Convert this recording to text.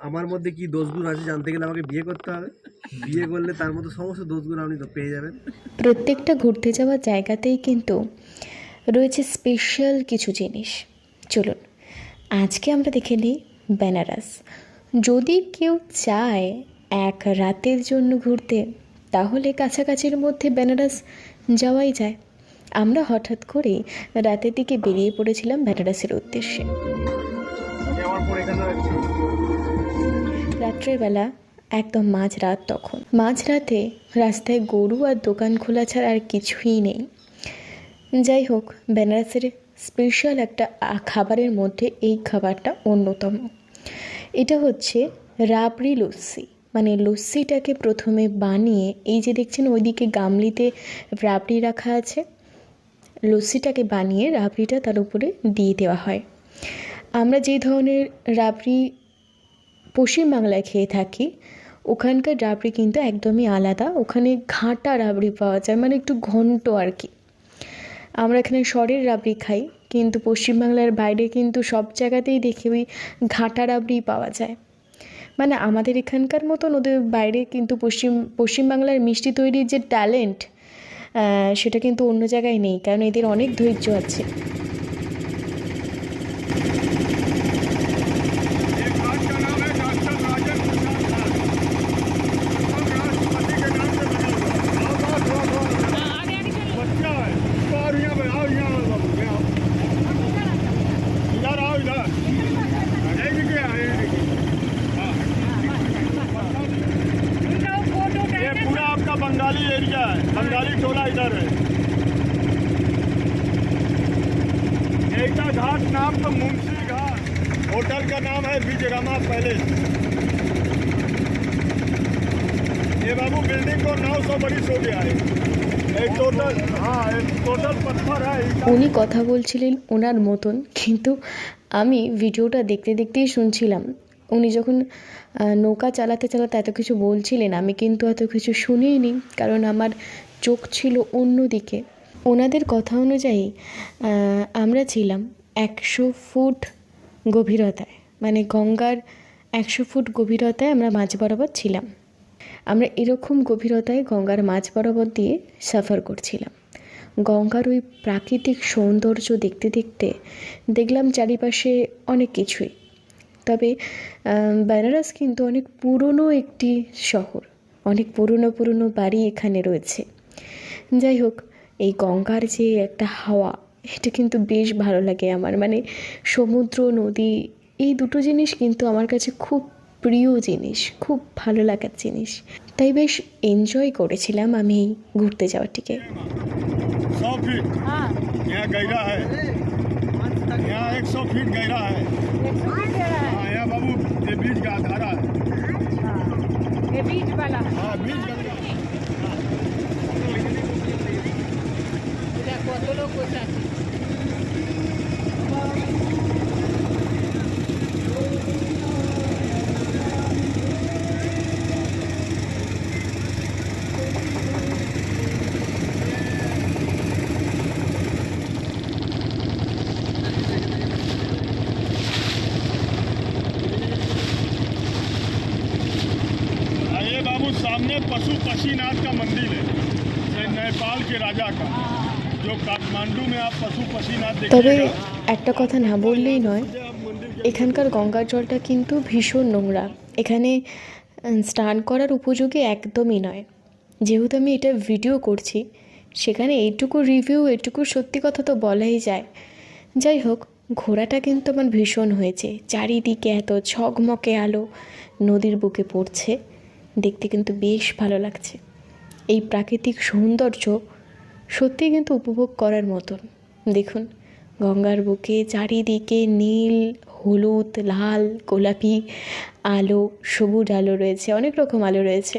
আমার মধ্যে কি দোষগুণ আছে জানতে গেলে আমাকে বিয়ে করতে হবে। বিয়ে করলে তার মতো সমস্ত দোষগুণ আপনি তো পেয়ে যাবেন। প্রত্যেকটা ঘুরতে যাওয়ার জায়গাতেই কিন্তু রয়েছে স্পেশাল কিছু জিনিস। চলুন আজকে আমরা দেখে নিই বেনারস। যদি কেউ চায় এক রাতের জন্য ঘুরতে তাহলে কাছাকাছির মধ্যে বেনারস যাওয়াই যায়। আমরা হঠাৎ করে রাতের দিকে বেরিয়ে পড়েছিলাম বেনারসের উদ্দেশ্যে। রাত্রেবেলা, একদম মাঝরাত তখন। মাঝরাতে রাস্তায় গরু আর দোকান খোলা ছাড়া আর কিছুই নেই। যাই হোক, বেনারসের স্পেশাল একটা খাবারের মধ্যে এই খাবারটা অন্যতম। এটা হচ্ছে রাবড়ি লস্যি। মানে লস্যিটাকে প্রথমে বানিয়ে, এই যে দেখছেন ওইদিকে গামলিতে রাবড়ি রাখা আছে, লস্যিটাকে বানিয়ে রাবড়িটা তার উপরে দিয়ে দেওয়া হয়। আমরা যে ধরনের রাবড়ি পশ্চিমবাংলায় খেয়ে থাকি। ওখানকার রাবড়ি কিন্তু একদমই আলাদা। ওখানে ঘাঁটা রাবড়ি পাওয়া যায় মানে একটু ঘন্ট আর কি আমরা এখানে সরের রাবড়ি খাই, কিন্তু পশ্চিমবাংলার বাইরে কিন্তু সব জায়গাতেই দেখি ওই ঘাঁটা রাবড়ি পাওয়া যায়। মানে আমাদের এখানকার মতন ওদের বাইরে কিন্তু পশ্চিম পশ্চিমবাংলার মিষ্টি তৈরির যে ট্যালেন্ট সেটা কিন্তু অন্য জায়গায় নেই, কারণ এদের অনেক ধৈর্য আছে। एकता घाट नाम तो मुंशी घाट होटल का नाम है विजयरामा पैलेस ये बाबू बिल्डिंग को 900 बरिस हो गया है एक टोटल हाँ एक टोटल पत्थर है ईटा উনি কথা বলছিলেন ওনার মতন কিন্তু আমি ভিডিওটা দেখতে দেখতেই শুনছিলাম উনি যখন আহ, নৌকা চালাতে চালাতে এত কিছু বলছিলেন আমি কিন্তু এত কিছু শুনিনি কারণ আমার চোখ ছিল অন্য দিকে ওনাদের কথা অনুযায়ী আমরা ছিলাম একশো ফুট গভীরতায়। মানে গঙ্গার একশো ফুট গভীরতায় আমরা মাঝ বরাবর ছিলাম। আমরা এরকম গভীরতায় গঙ্গার মাঝ বরাবর দিয়ে সাফার করছিলাম। গঙ্গার ওই প্রাকৃতিক সৌন্দর্য দেখতে দেখতে দেখলাম চারিপাশে অনেক কিছুই। তবে বেনারস কিন্তু অনেক পুরনো একটি শহর। অনেক পুরনো পুরনো বাড়ি এখানে রয়েছে। যাই হোক গঙ্গার যে একটা হাওয়া এটা কিন্তু বেশ ভালো লাগে আমার মানে সমুদ্র নদী এই দুটো জিনিস কিন্তু আমার কাছে খুব প্রিয় জিনিস খুব ভালো লাগার জিনিস তাই বেশ এনজয় করেছিলাম আমি এই ঘুরতে যাওয়াটিকে सौ फीट यहाँ गहरा है यहाँ एक सौ फीट गहरा है हाँ यहाँ बाबू ये बीच का धारा है ये बीच वाला है हाँ बीच गंगा जो लोग सामने पशु पशीनाथ का मंदिर है। नेपाल के राजा का। তবে একটা কথা না বললেই নয়, এখানকার গঙ্গার জলটা কিন্তু ভীষণ নোংরা। এখানে স্নান করার উপযোগী একদমই নয়। যেহেতু আমি এটা ভিডিও করছি, সেখানে এইটুকু রিভিউ এটুকু সত্যি কথা তো বলাই যায়। যাই হোক, ঘোড়াটা কিন্তু আমার ভীষণ হয়েছে। চারিদিকে এত ঝকমকে আলো, নদীর বুকে পড়ছে। দেখতে কিন্তু বেশ ভালো লাগছে। এই প্রাকৃতিক সৌন্দর্য সত্যি কিন্তু উপভোগ করার মতন দেখুন, গঙ্গার বুকে চারিদিকে নীল, হলুদ, লাল, গোলাপি আলো, সবুজ আলো রয়েছে, অনেক রকম আলো রয়েছে।